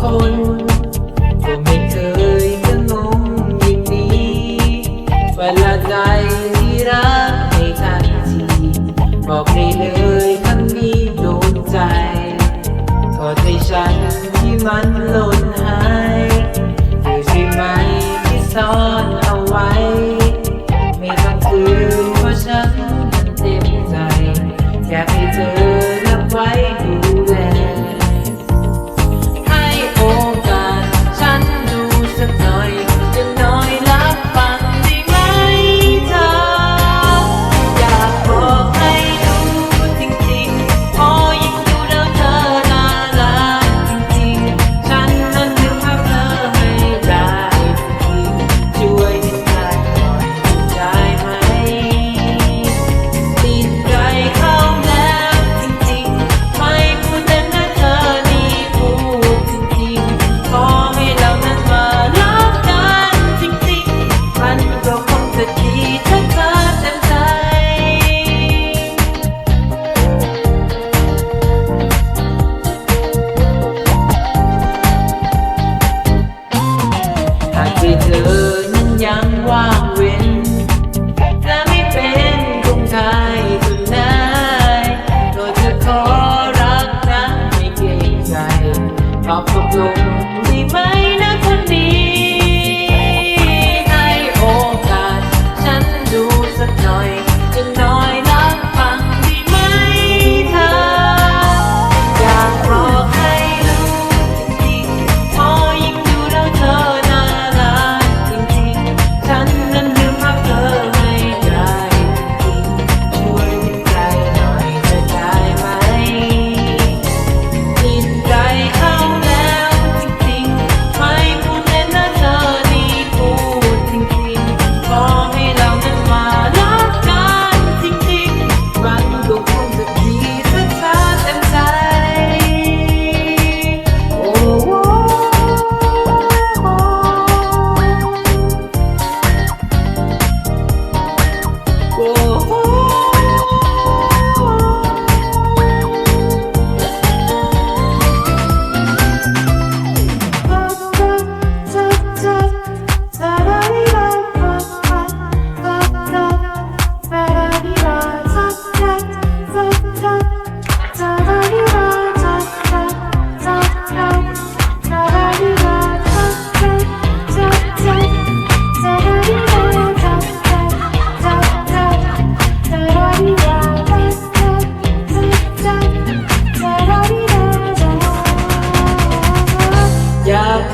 คนก็ไม่เคยจะงงอย่างนี้เวลาใจที่รักให้ทันทีบอกได้เลยคำนี้โดนใจกอดให้ฉันที่มันหล่นหายอยู่ใช่ไหมที่ซ่อน เธอนั้นยังว่าง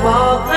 walk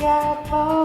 Yeah.